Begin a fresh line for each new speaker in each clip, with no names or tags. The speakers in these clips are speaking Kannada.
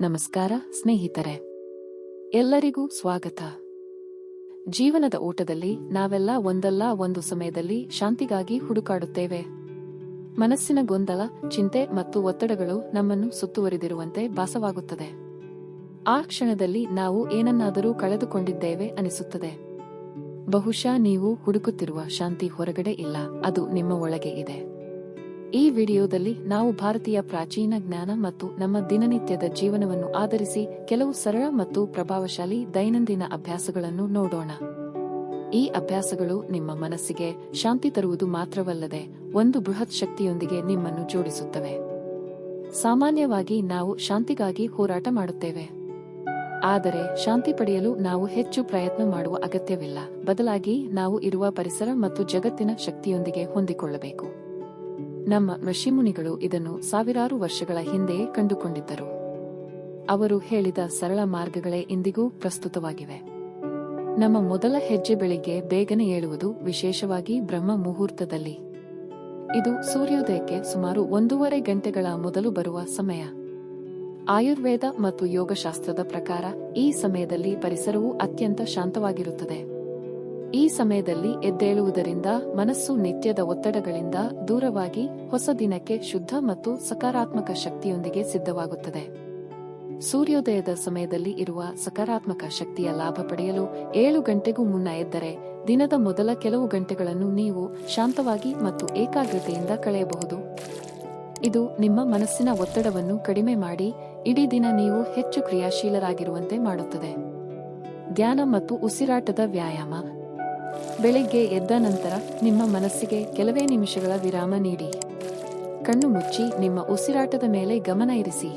ನಮಸ್ಕಾರ, ಸ್ನೇಹಿತರೆ. ಎಲ್ಲರಿಗೂ ಸ್ವಾಗತ. ಜೀವನದ ಓಟದಲ್ಲಿ ನಾವೆಲ್ಲ ಒಂದಲ್ಲ ಒಂದು ಸಮಯದಲ್ಲಿ ಶಾಂತಿಗಾಗಿ ಹುಡುಕಾಡುತ್ತೇವೆ. ಮನಸ್ಸಿನ ಗೊಂದಲ, ಚಿಂತೆ ಮತ್ತು ಒತ್ತಡಗಳು ನಮ್ಮನ್ನು ಸುತ್ತುವರಿದಿರುವಂತೆ ಭಾಸವಾಗುತ್ತದೆ. ಆ ಕ್ಷಣದಲ್ಲಿ ನಾವು ಏನನ್ನಾದರೂ ಕಳೆದುಕೊಂಡಿದ್ದೇವೆ ಅನಿಸುತ್ತದೆ. ಬಹುಶಃ ನೀವು ಹುಡುಕುತ್ತಿರುವ ಶಾಂತಿ ಹೊರಗಡೆ ಇಲ್ಲ, ಅದು ನಿಮ್ಮ ಒಳಗೆ ಇದೆ. ಈ ವಿಡಿಯೋದಲ್ಲಿ ನಾವು ಭಾರತೀಯ ಪ್ರಾಚೀನ ಜ್ಞಾನ ಮತ್ತು ನಮ್ಮ ದಿನನಿತ್ಯದ ಜೀವನವನ್ನು ಆಧರಿಸಿ ಕೆಲವು ಸರಳ ಮತ್ತು ಪ್ರಭಾವಶಾಲಿ ದೈನಂದಿನ ಅಭ್ಯಾಸಗಳನ್ನು ನೋಡೋಣ. ಈ ಅಭ್ಯಾಸಗಳು ನಿಮ್ಮ ಮನಸ್ಸಿಗೆ ಶಾಂತಿ ತರುವುದು ಮಾತ್ರವಲ್ಲದೆ ಒಂದು ಬೃಹತ್ ಶಕ್ತಿಯೊಂದಿಗೆ ನಿಮ್ಮನ್ನು ಜೋಡಿಸುತ್ತವೆ. ಸಾಮಾನ್ಯವಾಗಿ ನಾವು ಶಾಂತಿಗಾಗಿ ಹೋರಾಟ ಮಾಡುತ್ತೇವೆ. ಆದರೆ ಶಾಂತಿ ಪಡೆಯಲು ನಾವು ಹೆಚ್ಚು ಪ್ರಯತ್ನ ಮಾಡುವ ಅಗತ್ಯವಿಲ್ಲ. ಬದಲಾಗಿ ನಾವು ಇರುವ ಪರಿಸರ ಮತ್ತು ಜಗತ್ತಿನ ಶಕ್ತಿಯೊಂದಿಗೆ ಹೊಂದಿಕೊಳ್ಳಬೇಕು. ನಮ್ಮ ಋಷಿಮುನಿಗಳು ಇದನ್ನು ಸಾವಿರಾರು ವರ್ಷಗಳ ಹಿಂದೆಯೇ ಕಂಡುಕೊಂಡಿದ್ದರು. ಅವರು ಹೇಳಿದ ಸರಳ ಮಾರ್ಗಗಳೇ ಇಂದಿಗೂ ಪ್ರಸ್ತುತವಾಗಿವೆ. ನಮ್ಮ ಮೊದಲ ಹೆಜ್ಜೆ ಬೆಳಿಗ್ಗೆ ಬೇಗನೆ ಏಳುವುದು ವಿಶೇಷವಾಗಿ ಬ್ರಹ್ಮ ಮುಹೂರ್ತದಲ್ಲಿ. ಇದು ಸೂರ್ಯೋದಯಕ್ಕೆ ಸುಮಾರು ಒಂದೂವರೆ ಗಂಟೆಗಳ ಮೊದಲು ಬರುವ ಸಮಯ. ಆಯುರ್ವೇದ ಮತ್ತು ಯೋಗಶಾಸ್ತ್ರದ ಪ್ರಕಾರ ಈ ಸಮಯದಲ್ಲಿ ಪರಿಸರವು ಅತ್ಯಂತ ಶಾಂತವಾಗಿರುತ್ತದೆ. ಈ ಸಮಯದಲ್ಲಿ ಎದ್ದೇಳುವುದರಿಂದ ಮನಸ್ಸು ನಿತ್ಯದ ಒತ್ತಡಗಳಿಂದ ದೂರವಾಗಿ ಹೊಸ ದಿನಕ್ಕೆ ಶುದ್ಧ ಮತ್ತು ಸಕಾರಾತ್ಮಕ ಶಕ್ತಿಯೊಂದಿಗೆ ಸಿದ್ಧವಾಗುತ್ತದೆ. ಸೂರ್ಯೋದಯದ ಸಮಯದಲ್ಲಿ ಇರುವ ಸಕಾರಾತ್ಮಕ ಶಕ್ತಿಯ ಲಾಭ ಪಡೆಯಲು ಏಳು ಗಂಟೆಗೂ ಮುನ್ನ ಎದ್ದರೆ ದಿನದ ಮೊದಲ ಕೆಲವು ಗಂಟೆಗಳನ್ನು ನೀವು ಶಾಂತವಾಗಿ ಮತ್ತು ಏಕಾಗ್ರತೆಯಿಂದ ಕಳೆಯಬಹುದು. ಇದು ನಿಮ್ಮ ಮನಸ್ಸಿನ ಒತ್ತಡವನ್ನು ಕಡಿಮೆ ಮಾಡಿ ಇಡೀ ದಿನ ನೀವು ಹೆಚ್ಚು ಕ್ರಿಯಾಶೀಲರಾಗಿರುವಂತೆ ಮಾಡುತ್ತದೆ. ಧ್ಯಾನ ಮತ್ತು ಉಸಿರಾಟದ ವ್ಯಾಯಾಮ. ಬೆಳಿಗ್ಗೆ ಎದ್ದ ನಂತರ ನಿಮ್ಮ ಮನಸ್ಸಿಗೆ ಕೆಲವೇ ನಿಮಿಷಗಳ ವಿರಾಮ ನೀಡಿ. ಕಣ್ಣು ಮುಚ್ಚಿ ನಿಮ್ಮ ಉಸಿರಾಟದ ಮೇಲೆ ಗಮನ ಇರಿಸಿ.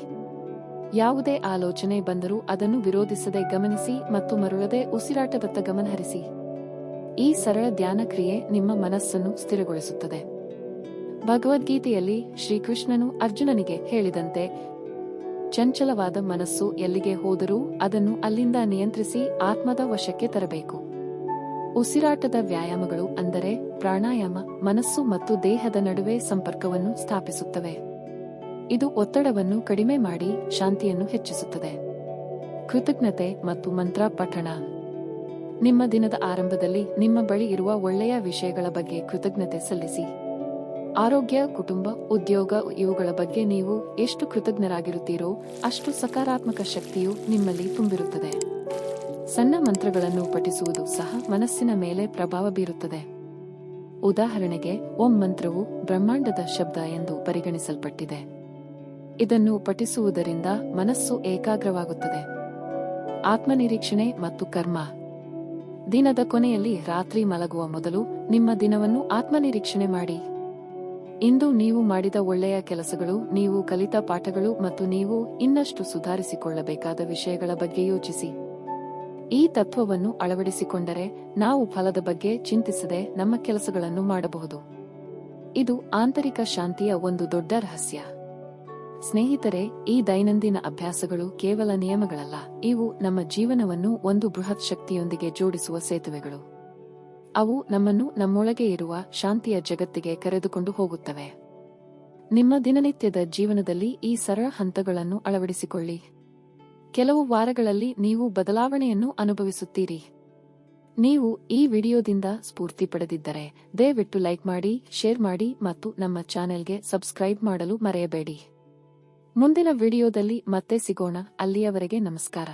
ಯಾವುದೇ ಆಲೋಚನೆ ಬಂದರೂ ಅದನ್ನು ವಿರೋಧಿಸದೆ ಗಮನಿಸಿ ಮತ್ತು ಮರುಳದೆ ಉಸಿರಾಟದತ್ತ ಗಮನಹರಿಸಿ ಈ ಸರಳ ಧ್ಯಾನ ಕ್ರಿಯೆ ನಿಮ್ಮ ಮನಸ್ಸನ್ನು ಸ್ಥಿರಗೊಳಿಸುತ್ತದೆ. ಭಗವದ್ಗೀತೆಯಲ್ಲಿ ಶ್ರೀಕೃಷ್ಣನು ಅರ್ಜುನನಿಗೆ ಹೇಳಿದಂತೆ, ಚಂಚಲವಾದ ಮನಸ್ಸು ಎಲ್ಲಿಗೆ ಹೋದರೂ ಅದನ್ನು ಅಲ್ಲಿಂದ ನಿಯಂತ್ರಿಸಿ ಆತ್ಮದ ವಶಕ್ಕೆ ತರಬೇಕು. ಉಸಿರಾಟದ ವ್ಯಾಯಾಮಗಳು ಅಂದರೆ ಪ್ರಾಣಾಯಾಮ, ಮನಸ್ಸು ಮತ್ತು ದೇಹದ ನಡುವೆ ಸಂಪರ್ಕವನ್ನು ಸ್ಥಾಪಿಸುತ್ತವೆ. ಇದು ಒತ್ತಡವನ್ನು ಕಡಿಮೆ ಮಾಡಿ ಶಾಂತಿಯನ್ನು ಹೆಚ್ಚಿಸುತ್ತದೆ. ಕೃತಜ್ಞತೆ ಮತ್ತು ಮಂತ್ರ ಪಠಣ. ನಿಮ್ಮ ದಿನದ ಆರಂಭದಲ್ಲಿ ನಿಮ್ಮ ಬಳಿ ಇರುವ ಒಳ್ಳೆಯ ವಿಷಯಗಳ ಬಗ್ಗೆ ಕೃತಜ್ಞತೆ ಸಲ್ಲಿಸಿ. ಆರೋಗ್ಯ, ಕುಟುಂಬ, ಉದ್ಯೋಗ ಇವುಗಳ ಬಗ್ಗೆ ನೀವು ಎಷ್ಟು ಕೃತಜ್ಞರಾಗಿರುತ್ತೀರೋ ಅಷ್ಟು ಸಕಾರಾತ್ಮಕ ಶಕ್ತಿಯು ನಿಮ್ಮಲ್ಲಿ ತುಂಬಿರುತ್ತದೆ. ಸಣ್ಣ ಮಂತ್ರಗಳನ್ನು ಪಠಿಸುವುದು ಸಹ ಮನಸ್ಸಿನ ಮೇಲೆ ಪ್ರಭಾವ ಬೀರುತ್ತದೆ. ಉದಾಹರಣೆಗೆ, ಓಂ ಮಂತ್ರವು ಬ್ರಹ್ಮಾಂಡದ ಶಬ್ದ ಎಂದು ಪರಿಗಣಿಸಲ್ಪಟ್ಟಿದೆ. ಇದನ್ನು ಪಠಿಸುವುದರಿಂದ ಮನಸ್ಸು ಏಕಾಗ್ರವಾಗುತ್ತದೆ. ಆತ್ಮನಿರೀಕ್ಷಣೆ ಮತ್ತು ಕರ್ಮ. ದಿನದ ಕೊನೆಯಲ್ಲಿ ರಾತ್ರಿ ಮಲಗುವ ಮೊದಲು ನಿಮ್ಮ ದಿನವನ್ನು ಆತ್ಮನಿರೀಕ್ಷಣೆ ಮಾಡಿ. ಇಂದು ನೀವು ಮಾಡಿದ ಒಳ್ಳೆಯ ಕೆಲಸಗಳು, ನೀವು ಕಲಿತ ಪಾಠಗಳು ಮತ್ತು ನೀವು ಇನ್ನಷ್ಟು ಸುಧಾರಿಸಿಕೊಳ್ಳಬೇಕಾದ ವಿಷಯಗಳ ಬಗ್ಗೆ ಯೋಚಿಸಿ. ಈ ತತ್ವವನ್ನು ಅಳವಡಿಸಿಕೊಂಡರೆ ನಾವು ಫಲದ ಬಗ್ಗೆ ಚಿಂತಿಸದೆ ನಮ್ಮ ಕೆಲಸಗಳನ್ನು ಮಾಡಬಹುದು. ಇದು ಆಂತರಿಕ ಶಾಂತಿಯ ಒಂದು ದೊಡ್ಡ ರಹಸ್ಯ. ಸ್ನೇಹಿತರೆ, ಈ ದೈನಂದಿನ ಅಭ್ಯಾಸಗಳು ಕೇವಲ ನಿಯಮಗಳಲ್ಲ, ಇವು ನಮ್ಮ ಜೀವನವನ್ನು ಒಂದು ಬೃಹತ್ ಶಕ್ತಿಯೊಂದಿಗೆ ಜೋಡಿಸುವ ಸೇತುವೆಗಳು. ಅವು ನಮ್ಮನ್ನು ನಮ್ಮೊಳಗೆ ಇರುವ ಶಾಂತಿಯ ಜಗತ್ತಿಗೆ ಕರೆದುಕೊಂಡು ಹೋಗುತ್ತವೆ. ನಿಮ್ಮ ದಿನನಿತ್ಯದ ಜೀವನದಲ್ಲಿ ಈ ಸರಳ ಹಂತಗಳನ್ನು ಅಳವಡಿಸಿಕೊಳ್ಳಿ. ಕೆಲವು ವಾರಗಳಲ್ಲಿ ನೀವು ಬದಲಾವಣೆಯನ್ನು ಅನುಭವಿಸುತ್ತೀರಿ. ನೀವು ಈ ವಿಡಿಯೋದಿಂದ ಸ್ಫೂರ್ತಿ ಪಡೆದಿದ್ದರೆ, ದಯವಿಟ್ಟು ಲೈಕ್ ಮಾಡಿ, ಶೇರ್ ಮಾಡಿ ಮತ್ತು ನಮ್ಮ ಚಾನೆಲ್ಗೆ ಸಬ್ಸ್ಕ್ರೈಬ್ ಮಾಡಲು ಮರೆಯಬೇಡಿ. ಮುಂದಿನ ವಿಡಿಯೋದಲ್ಲಿ ಮತ್ತೆ ಸಿಗೋಣ. ಅಲ್ಲಿಯವರೆಗೆ ನಮಸ್ಕಾರ.